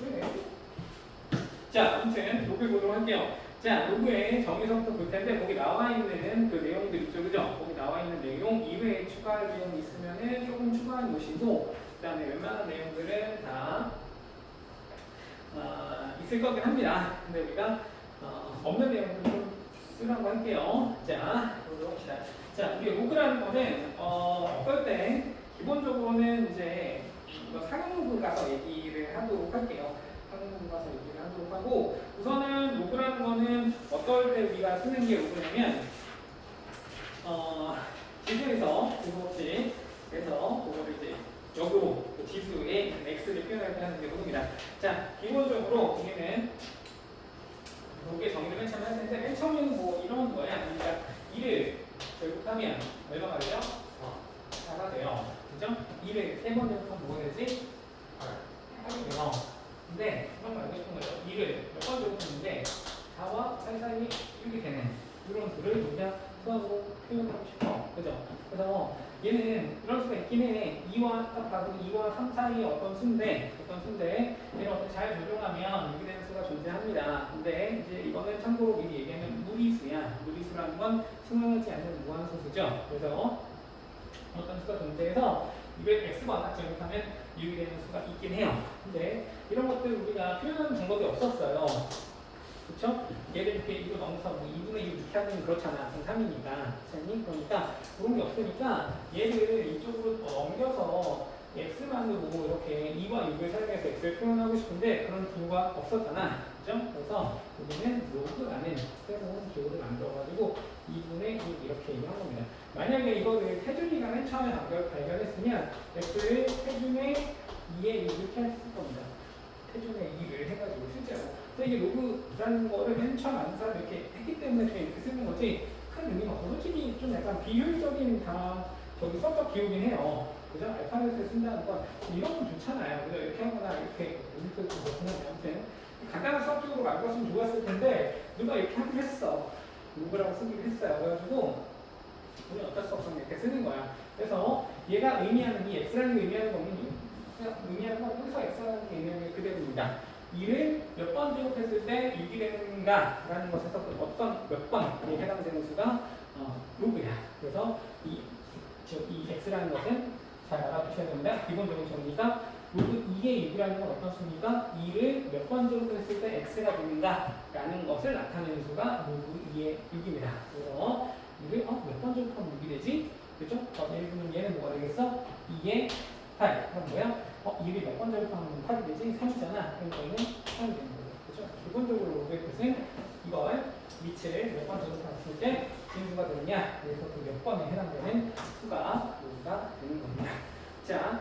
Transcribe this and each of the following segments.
네. 자, 아무튼 로그 보도록 할게요. 자, 로그의 정의서부터 볼 텐데 거기 나와 있는 그 내용들 있죠, 그죠? 거기 나와 있는 내용 이외에 추가할 내용이 있으면은 조금 추가해 놓으시고 그다음에 웬만한 내용들은 다 어, 있을 거긴 합니다. 근데 우리가 어, 없는 내용들 좀 쓰라고 할게요. 자, 보도록 합시다. 자, 이게 로그라는 거는 어, 어떨 때 기본적으로는 이제 이거 상용로그 가서 얘기를 하도록 할게요. 상용로그 가서 얘기를 하도록 하고 우선은 로그라는 거는 어떨 때 우리가 쓰는 게 로그냐면 어, 지수에서 지수없이 그래서 그거를 이제 역으로 그 지수의 x를 표현할 때 하는 게 로그입니다. 자, 기본적으로 우리는 로그의 정의를 맨 처음에 할 텐데 맨 처음에는 뭐 이런 거야. 그러니까 2를 제곱하면 얼마가 돼요? 4가 돼요. 그죠? 2를 세번 제곱하면 뭐가 되지? 8이 돼요. 근데 그런 거 알고 싶은 거예요. 2를 몇번 제곱했는데 4와 8 사이 이렇게 되는 이런 수를 우리가 수학으로 표현하고 싶어. 그죠? 그래서 얘는 이런 수가 있긴 해. 2와 딱 봐도 2와 3 사이에 어떤 수인데 어떤 수인데 얘를 어떻게 잘 조정하면 이렇게 되는 수가 존재합니다. 근데 이제 이거는 참고로 미리 얘기하면 무리수야. 무리수라는 건 승용하지 않는 무한소수죠. 그래서 어떤 수가 존재해서 x와 같이 연립하면 6이 되는 수가 있긴 해요. 근데 이런 것들 우리가 표현하는 방법이 없었어요. 그쵸? 얘를 이렇게 이거 넘어서 뭐 2분의 6 이렇게 하면 그렇잖아. 그럼 3이니까. 그렇니? 그러니까 그런 게 없으니까 얘를 이쪽으로 넘겨서 x만으로 보고 이렇게 2와 6을 사용해서 x를 표현하고 싶은데 그런 기호가 없었잖아. 그죠? 그래서 우리는 로그라는 새로운 기호를 만들어가지고 2분의 6 이렇게 얘기한 겁니다. 만약에 이거를 태준이가 맨 처음에 발견- 발견했으면 x를 태준의 2에 이렇게 했을 겁니다. 태준의 2를 해가지고 실제로. 근데 이게 로그라는 거를 맨 처음 아는 사람이 이렇게 했기 때문에 이렇게 쓰는 거지 큰 의미가 없어. 솔직히 좀 약간 비효율적인 다 저기 써적 기호긴 해요. 그죠? 알파벳을 쓴다는 건 이런 건 좋잖아요. 그죠? 이렇게 하거나 이렇게 이렇게 그렇구나. 아무튼 간단한 수학적으로 만들었으면 좋았을 텐데 누가 이렇게 하긴 했어. 로그라고 쓰기로 했어요. 그래가지고 우리 어쩔 수 없어 이렇게 쓰는 거야. 그래서 얘가 의미하는 이 x라는 게 의미하는 거는 의미하는 건 여기서 x라는 게 의미하는 게 그대로입니다. 2를 몇 번 제곱했을 때 6이 되는가 라는 것에서 그 어떤 몇 번에 해당되는 수가 어, 로그야. 그래서 이, 즉, 이 x라는 것은 잘 알아두셔야 됩니다. 기본적인 정리가 로그 2의 6이라는 건 어떤 수입니까? 2를 몇번 제곱했을 때 x가 되는가 라는 것을 나타내는 수가 로그 2의 6입니다. 그래서 2를 어, 몇번 제곱하면 6이 되지? 그죠? 어, 예를 들면 얘는 뭐가 되겠어? 2의 8. 그럼 뭐야? 어, 2를 몇번 제곱하면 8이 되지? 3이잖아. 그럼 얘는 8이 되는 거죠. 그죠? 기본적으로 로그의 뜻은 이걸 위치를 몇번 제곱했을 때 진수가 되느냐? 그래서 그 몇 번에 해당되는 수가 로그가 되는 겁니다. 자,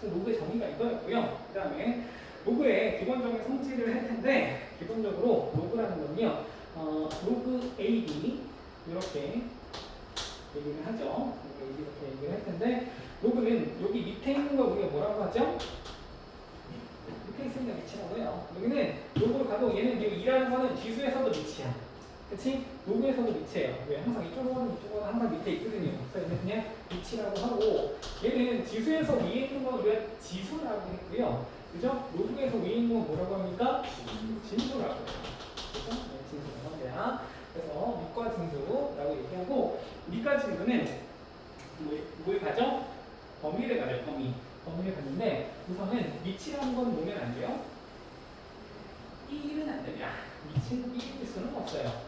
그래서 로그의 정의가 이거였고요. 그 다음에 로그의 기본적인 성질을 할 텐데 기본적으로 로그라는 건요. 어, 로그 AB 이렇게 얘기를 하죠. 이렇게 얘기를 할 텐데 로그는 여기 밑에 있는 걸 우리가 뭐라고 하죠? 밑에 있으니까 밑이라고 해요. 여기는 로그로 가도 얘는 2라는 거는 지수에서도 밑이야. 그치? 로그에서도 밑이에요. 왜? 항상 이쪽으로는 이쪽으로는 항상 밑에 있거든요. 그래서 얘는 그냥 밑이라고 하고 얘는 지수에서 위에 있는 건 우리가 지수라고 했고요. 그죠? 로그에서 위에 있는 건 뭐라고 합니까? 진수라고 해요. 그죠? 네, 진수라고 합니다. 그래서 밑과 진수라고 얘기하고 밑과 진수는 뭐, 뭘 가져? 범위를 가져, 범위. 범위를 가는데 우선은 밑이라는 건 보면 안 돼요. 1은 안 됩니다. 밑은 1일 수는 없어요.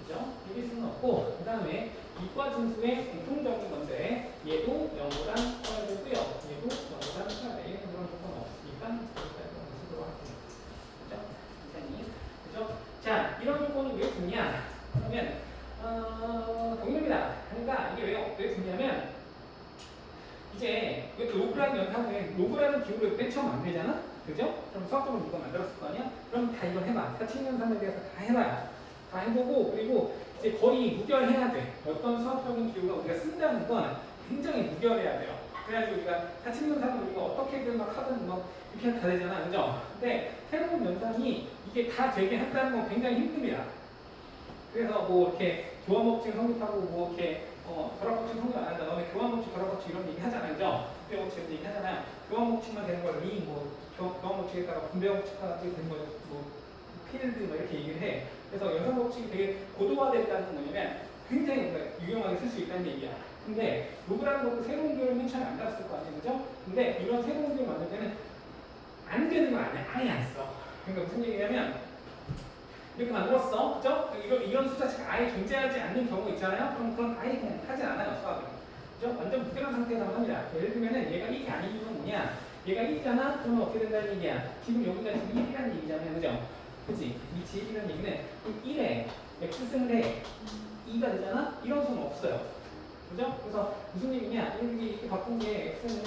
그죠? 1일 수는 없고 그 다음에 밑과 진수의 공통적인 건데 얘도 0보다 커야 되고요. 얘도 0보다 커야 돼. 얘는 그런 조건 없으니까 여기까지 쓰도록 할게요. 그죠? 이사님. 그죠? 자, 이런 조건이 왜 좋냐? 그러면 어, 동일입니다. 그러니까 이게 왜, 왜 좋냐면 이제 로그라는 연산에 로그라는 기호를 맨 처음 안 되잖아? 그죠? 그럼 수학적으로 누가 만들었을 거 아니야? 그럼 다 이걸 해봐. 사칙연산에 대해서 다 해봐요. 다 해보고 그리고 이제 거의 무결해야 돼. 어떤 수학적인 기호가 우리가 쓴다는 건 굉장히 무결해야 돼요. 그래야지 우리가 사칙연산을 우리가 어떻게든 막 하든 막 이렇게 다 되잖아. 그죠? 근데 새로운 연산이 이게 다 되게 한다는 건 굉장히 힘듭니다. 그래서 뭐 이렇게 교환 법칙 성립하고 뭐 이렇게 어, 결합법칙 성립 안 한다. 너네 교환 법칙, 결합 법칙 이런 얘기 하잖아요. 그죠? 부패 법칙을 얘기 하잖아요. 교환 법칙만 되는 걸 리, 뭐 교- 교환 법칙에다가 분배 법칙까지 되는 거뭐 필드 뭐 이렇게 얘기를 해. 그래서 연산 법칙이 되게 고도화됐다는 건 뭐냐면 굉장히 우리가 유용하게 쓸 수 있다는 얘기야. 근데 로그라는 것도 새로운 교를 맨 처음에 안 달았을 거 아니에요, 그죠? 근데 이런 새로운 교를 만들 때는 안 되는 건 아니야, 아예 안 써. 그러니까 무슨 얘기냐면 이렇게 만들었어, 그죠? 이런 이런 숫자 자체가 아예 존재하지 않는 경우 있잖아요. 그럼 그건 아예 그냥 하지 않아요, 수학을. 그죠? 완전 무결한 상태에서 합니다. 예를 들면은 얘가 1이 아닌 이유는 뭐냐? 얘가 1이잖아? 그러면 어떻게 된다는 얘기야? 지금 여기가 지금 1이라는 얘기잖아요, 그죠? 그치? 위치 1이라는 얘기는 1에 x승을 해 2가 되잖아? 이런 수는 없어요. 그죠? 그래서 무슨 얘기냐? 이렇게, 이렇게 바꾼 게 x는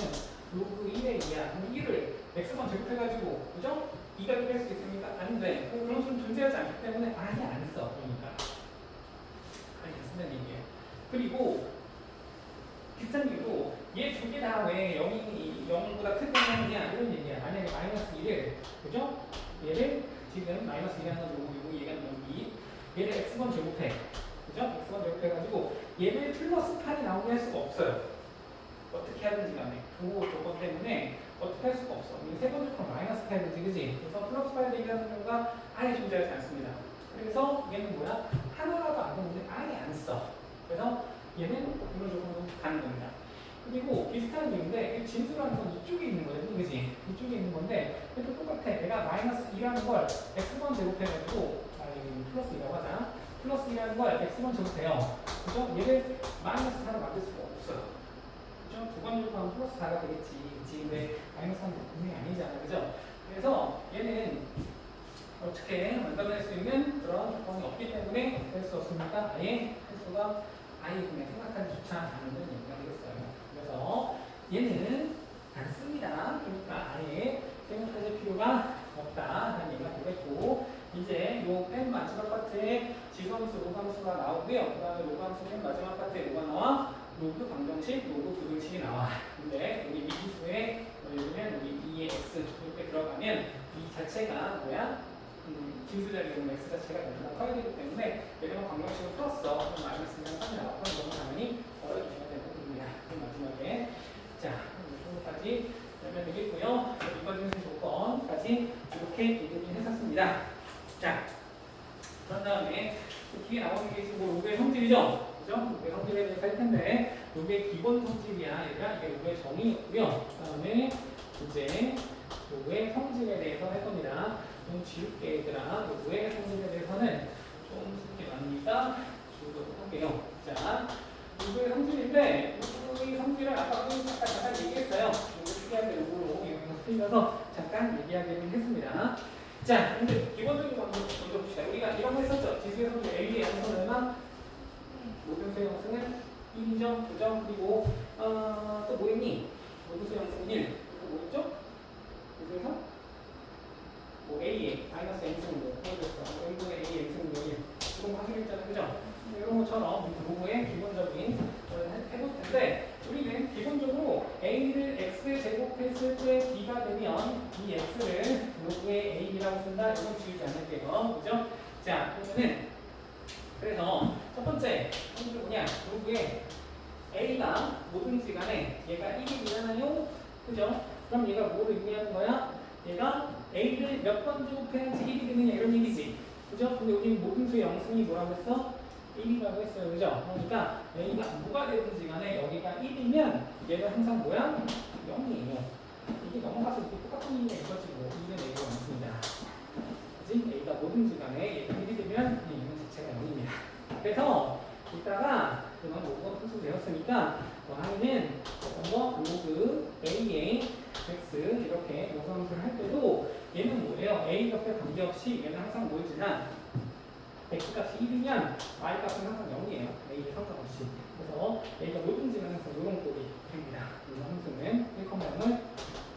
로그 1의 2야. 그럼 1을 x만 제곱해가지고, 그죠? 2가 되게 할수 있습니까? 안 돼. 그럼 그런 수는 존재하지 않기 때문에 아예 안 써. 그러니까. 아예 안 쓴다는 얘기예요. 그리고 비슷한 이유로 얘 두 개 다 왜 0이 0보다 크게 하느냐 이런 얘기야. 만약에 마이너스 1을 그죠? 얘를 지금 마이너스 1이라는 건 요거 얘가 0이 얘를 x번 제곱해. 그죠? x번 제곱해가지고 얘를 플러스 8이 나오게 할 수가 없어요. 어떻게 하든지 간에 그 조건 때문에 어떻게 할 수가 없어. 이세 번째 건 마이너스 8이지, 그지? 그래서 플러스 8 얘기하는 경우가 아예 존재하지 않습니다. 그래서 얘는 뭐야? 하나라도 안 되는데 아예 안 써. 그래서 얘는 이런 조건으로 가는 겁니다. 그리고 비슷한 이유인데 이 진수라는 건 이쪽에 있는 거예요, 그지? 이쪽에 있는 건데 이것도 똑같아. 내가 마이너스 2라는 걸 x번 제곱해가지고 아 플러스 2라고 하자. 플러스 2라는 걸 x번 제곱해요. 그죠? 얘를 마이너스 4로 만들 수가 없어요. 그죠? 두번 제곱하면 플러스 4가 되겠지. 그치? 근데 마이너스 4는 분명히 아니잖아. 그죠? 그래서 얘는 어떻게 만들어낼 수 있는 그런 조건이 없기 때문에 될 수 없습니다. 아예 할 수가 아예 그냥 생각하기조차 않는 얘기가 되겠어요. 그래서 얘는 안 씁니다. 그러니까 아예 생각하실 필요가 없다 라는 얘기가 되겠고 이제 요 맨 마지막 파트에 지수함수, 로함수가 나오고요. 그 다음에 로함수 맨 마지막 파트에 뭐가 나와? 로그 방정식, 로그 부등식이 나와. 근데 여기 미지수에 예를 들면 여기 2의 x 이렇게 들어가면 이 자체가 뭐야? 음, 진수 자리에는 x 자체가 너무나 커야 되기 때문에 얘네가 방정식을 풀었어. 그럼 마이너스면 3이 나와. 그럼 너무 당연히 걸어주시면 되는 겁니다. 그럼 마지막에 자, 이 정도까지 하면 되겠고요. 이번 중에서 조건까지 이렇게 했었습니다. 자, 그런 다음에 그 뒤에 나오는 게 지금 뭐 로그의 성질이죠? 그죠? 로그의 성질에 대해서 할 텐데 로그의 기본 성질이야. 얘가 이게 로그의 정의였고요. 그 다음에 이제 로그의 성질에 대해서 할 겁니다. 좀 지울게 얘들아. 로그의 성질에 대해서는 좀 쉽게 납니다. 지우도록 할게요. 자, 로그의 성질인데 로그의 성질을 아까 잠깐 잠깐 얘기했어요. 로그 특이할 때 로그로 여기서 틀려서 잠깐 얘기하기는 했습니다. 자, 근데 기본적인 먼저 봅시다. 우리가 이런 거 했었죠. 지수의 성질 A의 얼마? 모든 양수는 1이죠. 그죠? 그리고 어, 또 뭐였니? 모든 양수는 1. 또 뭐였죠? 그래서 뭐 A의 마이너스 N승도 보여줬어. N분의 A N승도 1. 이런 거 했잖아요. 그죠? 이런 것처럼 로고의 기본적인 해볼 텐데 우리는 기본적으로 a를 x에 제곱했을 때 b가 되면 이 x를 로그의 a라고 쓴다. 이건 지우지 않을게요. 그죠? 자, 그러면은 그래서 첫 번째 성질 뭐냐? 로그의 a가 뭐든지 간에 얘가 1이잖아요. 그죠? 그럼 얘가 뭐를 의미하는 거야? 얘가 a를 몇번 제곱해야지 1이 되느냐 이런 얘기지. 그죠? 근데 우리 모든 수의 영승이 뭐라고 했어? 1이라고 했어요. 그죠? 그러니까 A가 뭐가 되든지 간에 여기가 1이면 얘가 항상 뭐야? 0이에요. 이게 넘어가서 이렇게 똑같은 의미가 있었지 뭐. 2는 A가? A가 뭐든지 간에 1이 되면 이 얘는 자체가 0입니다. 그래서 이따가 그만 로그가 풀수 되었으니까 뭐 하면은 거? 로그 A의 X 이렇게 요소함수를 할 때도 얘는 뭐예요? A 값에 관계없이 얘는 항상 뭐지만 x 값이 1이면 y 값은 항상 0이에요. a에 상관없이. 그래서 a가 뭐든지는 항상 이런 꼴이 됩니다. 이 함수는 1,0을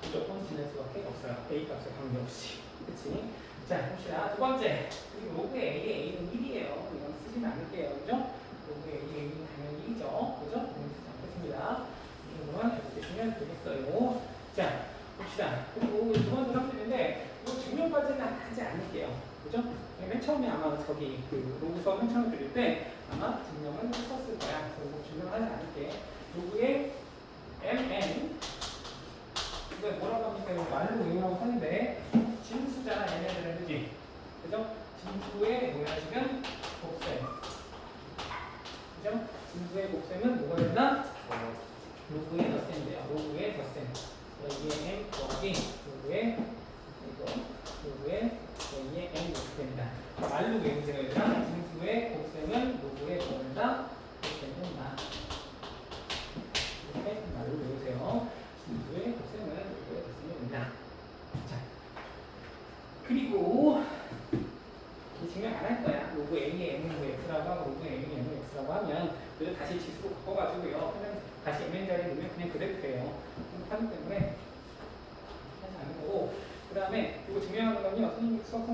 무조건 지낼 수밖에 없어요. a 값에 관계없이. 그치? 자, 봅시다. 두 번째. 그리고 로그의 a의 a는 1이에요. 이건 쓰지는 않을게요. 그죠? 로그의 a의 a는 당연히 1이죠. 그죠? 이건 쓰지 않겠습니다. 이 정도만 알고 계시면 되겠어요. 자, 봅시다. 그리고 두 번째 상태인데, 이거 증명까지는 하지 않을게요. 그죠? 맨 처음에 아마 저기 그 로그 수업 맨 처음에 드릴 때 아마 증명을 했었을 거야. 그래서 뭐 증명하지 않을게. 로그의 mn 이거 뭐라고 합니까? 이거 말로 외우라고 하는데 진수잖아 얘네들은 그지? 그죠? 진수의 뭐야 지금? 곱셈 그죠? 진수의 곱셈은 뭐가 된다? 로그의 덧셈인데요. 로그의 덧셈. 여기에 m 더하기 로그의 이거 로그의 여기에 m 이렇게 됩니다. 말로 외우세요. 얘들아. 진수의 곱셈은 로그의 뭐다? 곱셈은 나. 이렇게 말로 외우세요. 진수의 곱셈은 로그의 곱셈입니다. 자, 그리고 이 증명 안 할 거야. 로그 A의 M은 뭐 X라고 하고 로그 A의 M은 X라고 하면 그걸 다시 지수로 바꿔가지고요. 그냥 다시 MN 자리에 넣으면 그냥 그대로 돼요. 하기 때문에 하지 않는 거고 그 다음에 이거 증명하는 건요. 선생님이 수업,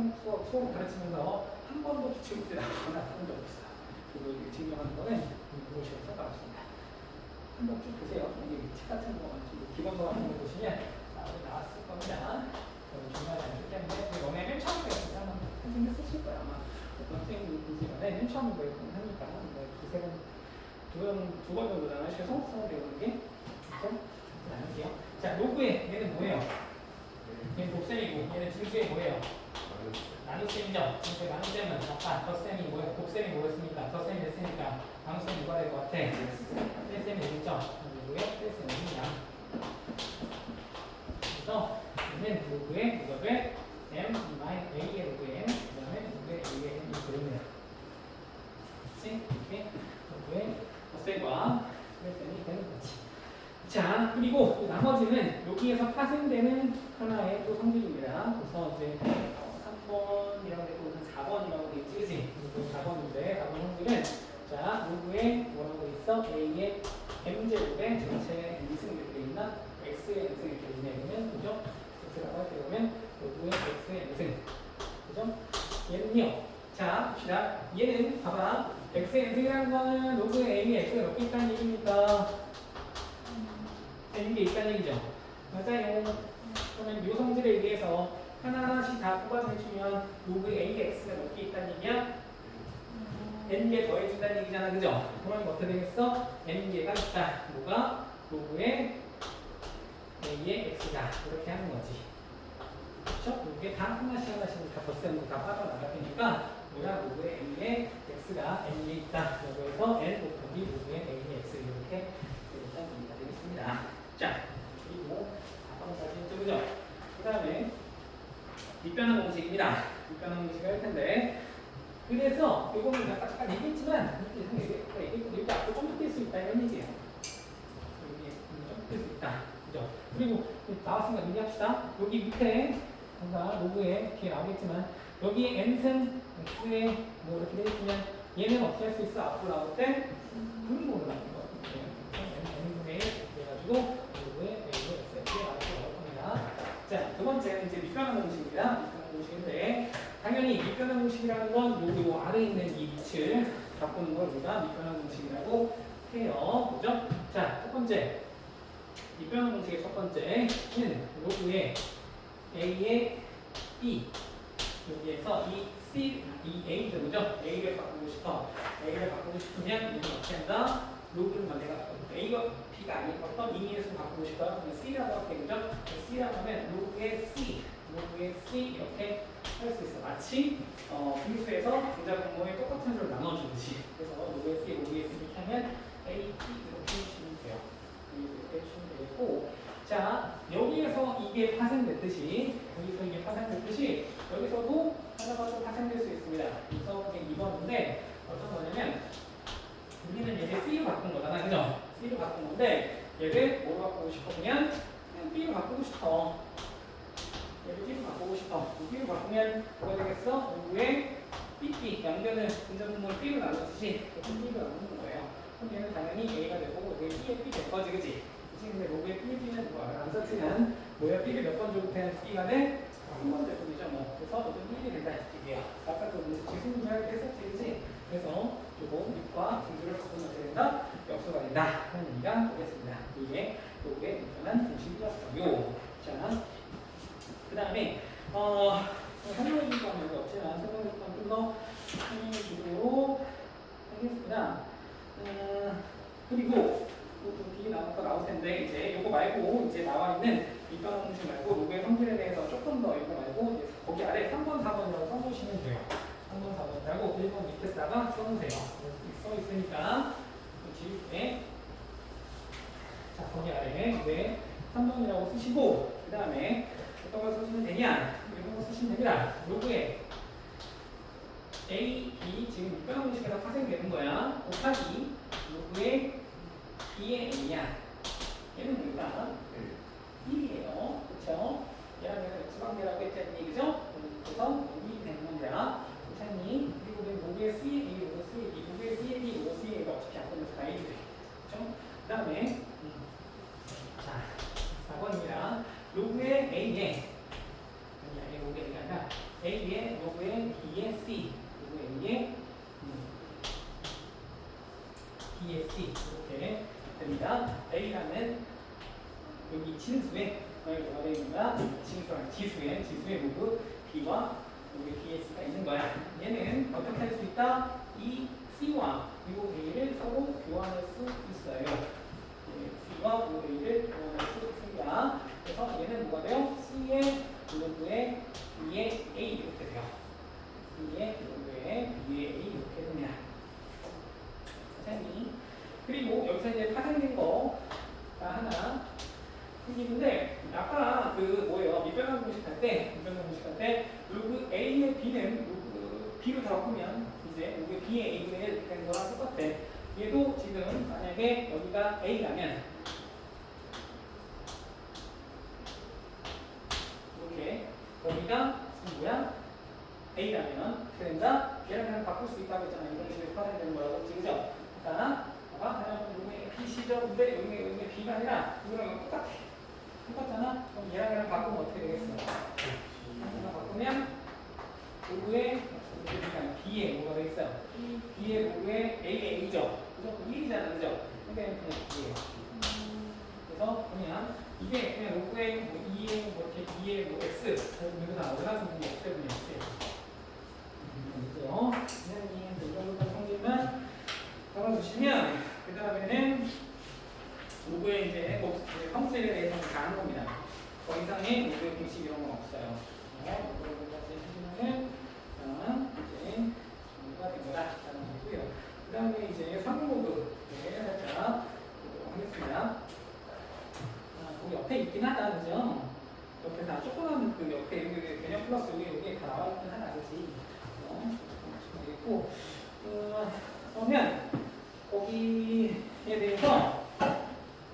수업 가르치면서 한 번도 기출문제 나오거나 한적 없어요. 그리고 이거 증명하는 거는 무엇이라고 상관없습니다. 한번 쭉 보세요. 여기 책 같은 거, 기본서 같은 거 보시면 아, 나왔을 겁니다. 중간에 안 때문에 너네 맨 처음에 그냥 한번 썼을 거야 아마 어떤 선생님인지 간에 맨 처음 뭐 하니까 뭐 두세 번, 두번 두번 정도 나와요 최소 수업 배우는 게 그래서 나눌게요 자 로그에 얘는 뭐예요? 얘는 곱셈이고 얘는 진수에 뭐예요? 나눗셈이죠 진수의 나눗셈은 아까 덧셈이 뭐예요? 곱셈이 뭐였습니까? 덧셈이 됐으니까 나눗셈이 뭐가 될 것 같아? 뺄셈이 되겠죠? 로그에 뺄셈이 양 그래서 얘는 로그에 뭐가 돼? m 마이 a의 로그에 m 그 다음에 로그의 a의 m이 되네요. 그치? 이렇게 로그의 덧셈과 뺄셈이 되는 거지. 자, 그리고 또 나머지는 여기에서 파생되는 하나의 또 성질입니다. 그래서 이제 어, 3번이라고 되고 4번이라고 돼 있지, 그치? 이거 4번인데 4번 성질은 자, 로그에 뭐라고 돼 있어? a의 m제곱의 전체 미승이 이렇게 돼 있나? x의 m승이 이렇게. 그러면 그죠? x라고 할 때 보면 로그의 x의 m승. 그죠? 얘는요. 자, 봅시다. 얘는 봐봐. x의 m승이라는 거는 로그의 a의 x가 몇개 있다는 얘기입니까? 개 있다는 얘기죠. 맞아요. 그러면 요 성질에 의해서 하나하나씩 다 뽑아내주면 로그의 a의 x가 몇 개 있다는 얘기야? n개 더해준다는 얘기잖아, 그죠? 그러면 어떻게 되겠어? n개가 있다. 뭐가? 로그의 a의 x다. 이렇게 하는 거지. 그렇죠? 이게 다 하나씩 하나씩 다 덧셈으로 다 빠져나가니까 뭐야? 로그의 a의 x가 n개 있다. 여기에서 n 곱하기 로그의 a의 x 이렇게 일단 이해가 되겠습니다. 자, 그리고 4번까지 뜨죠? 그 다음에 밑변환 공식입니다. 밑변환 공식을 할 텐데 그래서 이거는 아까 잠깐 얘기했지만 이렇게 얘기했고 이렇게 앞으로 점프될 수 있다 이런 얘기예요. 여기 점프될 수 있다. 그죠? 그리고 나왔으니까 얘기합시다. 여기 밑에 뭔가 로그에 뒤에 나오겠지만 여기 n승 x에 뭐 이렇게 돼 있으면 얘는 어떻게 할 수 있어? 앞으로 나올 때 분모를 하는 거. n분의 1 해가지고 로그에 a로 x에 나올 겁니다. 자, 두 번째는 이제 밑변환 공식입니다. 공식인데 당연히 밑변환 공식이라는 건 여기 요 아래에 있는 이 밑을 바꾸는 걸 우리가 밑변환 공식이라고 해요. 그죠? 자, 첫 번째. 밑변환 공식의 첫 번째는 로그의 a의 b 여기에서 이 c, 이 a죠, 그죠? a를 바꾸고 싶어. a를 바꾸고 싶으면 얘는 어떻게 한다? 로그를 만내가 a가 b가 아닌 어떤 의미에서 바꾸고 싶어요? c라고 할게, 그죠? c라고 하면 로그의 c, 로그의 c 이렇게 할 수 있어. 마치 어, 분수에서 분자 분모의 똑같은 수를 나눠주듯이. 그래서 로그의 c, 로그의 c 이렇게 하면 a, b 이렇게 해주시면 돼요. 이렇게 해주시면 되겠고. 자, 여기에서 이게 파생됐듯이, 여기서 이게 파생됐듯이, 여기서도 하나가 또 파생될 수 있습니다. 그래서 이게 2번인데, 어떤 거냐면, 우리는 얘를 C로 바꾼 거잖아, 그죠? C로 바꾼 건데, 얘를 뭐로 바꾸고 싶어? 그냥, 그냥 B로 바꾸고 싶어. 얘를 B로 바꾸고 싶어. B로 바꾸면 뭐가 되겠어? 누구의 BB, 양변을 분자분모를 B로 나눴듯이, B로 나누는 거예요. 그럼 얘는 당연히 A가 되고, 얘 B에 B 될 거지, 그지? 그치? 근데 로그에 B, B는 뭐야? 안 썼지만, 뭐야? B를 몇번 줘도 되는 B가 돼? 한번 될 뿐이죠, 뭐. 그래서 어떤 1이 된다, 이게요. 아까 그 무슨 지수 문제 할 때 했었지, 그지? 그래서 요거 밑과 분수를 바꾸면 된다? 역수가 된다. 하는 얘기가 되겠습니다. 이게 요게 일단은 공식이었어요. 자, 그 다음에 어, 설명해 줄 거는 여기 없지만 설명해 줄 거는 좀더 설명해 주도록 하겠습니다. 어, 그리고 또 뒤에 나와서 나올 텐데 이제 요거 말고 이제 나와 있는 밑변 공식 말고 로그의 성질에 대해서 조금 더 이거 말고 거기 아래 3번, 4번이라고 써놓으시면 돼요. 3번, 4번이라고 1번 밑에다가 써놓으세요. 써 있으니까 지울게. 자, 거기 아래 네 3번이라고 쓰시고 그 다음에 어떤 걸 쓰시면 되냐? 이런 거 쓰시면 됩니다. 로그에 A, B 지금 밑변 공식에서 파생되는 거야. 곱하기 로그에 B의 A야. 얘는 뭐다? 1이에요. 그쵸? 얘랑 얘는 X관계라고 했잖니, 그죠? 그래서 1이 되는 겁니다. 괜찮니? 그리고 우리 로그의 C의 A, 로그 C의 B, 로그의 C의 B, 로그 C의 A가 어차피 앞으로서 다 1이 돼. 그쵸? 그 다음에 자, 4번입니다. 로그의 A에 아니야, 얘 로그의 A가 아니라 A의 로그의 B의 C, 로그의 A의 음, B의 C 이렇게 됩니다. A라는 여기 진수에 뭐가 되어 있는 거야? 진수랑 지수에 지수의 로그 B와 로그 BS가 있는 거야. 얘는 어떻게 할 수 있다? 이 C와 그리고 A를 서로 교환할 수 있어요. 예, C와 그리고 A를 교환할 수 있습니다. 그래서 얘는 뭐가 돼요? C의 로그의 B의 A 이렇게 돼요. C의 로그의 B의 A 이렇게 됩니다. 선생님. 그리고 여기서 이제 파생된 거가 하나 생기는데 아까 그 뭐예요 밑변환 공식 할 때 밑변환 공식 할 때 로그 A의 B는 로그 B로 바꾸면 이제 로그 B의 A분의 1 이렇게 되는 거랑 똑같아 얘도 지금 만약에 여기가 A라면 이렇게 여기가 뭐야? A라면 어떻게 된다? 얘랑 그냥 바꿀 수 있다고 했잖아 이런 식으로 파생되는 거라고 그랬지 그죠? 자 봐봐 그냥 여기 B C죠 근데 여기 여기 B가 아니라 이거랑 이거 똑같아 똑같잖아? 그럼 얘랑 얘랑 바꾸면 어떻게 되겠어? 얘랑 바꾸면 로그의 B가 B의 뭐가 되겠어요? B의 로그의 A, A죠? 그죠? 1이잖아 그죠? 그러니까 그냥 B예요 그래서 그냥 이게 그냥 로그의 뭐 2의 뭐 이렇게 2의 뭐 X 이거 다 나오잖아? 그럼 이게 X분의 X예요 그죠? 그 다음에는 로그의 이제 뭐 성질에 대해서는 다한 겁니다. 더 이상의 로그의 공식 이런 건 없어요. 어, 로그까지 해주면은 자, 이제 정리가 된 거다라는 거고요. 그 다음에 이제 3로그 네, 살짝 보도록 하겠습니다. 아, 거기 옆에 있긴 하다, 그죠? 옆에 다 조그만 그 옆에 여기 개념 플러스 여기 여기 다 나와 있긴 하다, 그지? 어, 그러면 거기에 대해서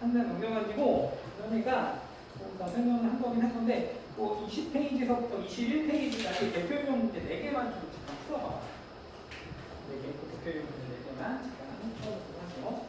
한단 넘겨가지고 그러니까 뭐 설명을 한 거긴 한 건데 뭐 20페이지서부터 21페이지까지 대표용 문제 4개만 좀 잠깐 풀어봐. 4개, 그 대표용 문제 4개만 잠깐 풀어보도록 하세요.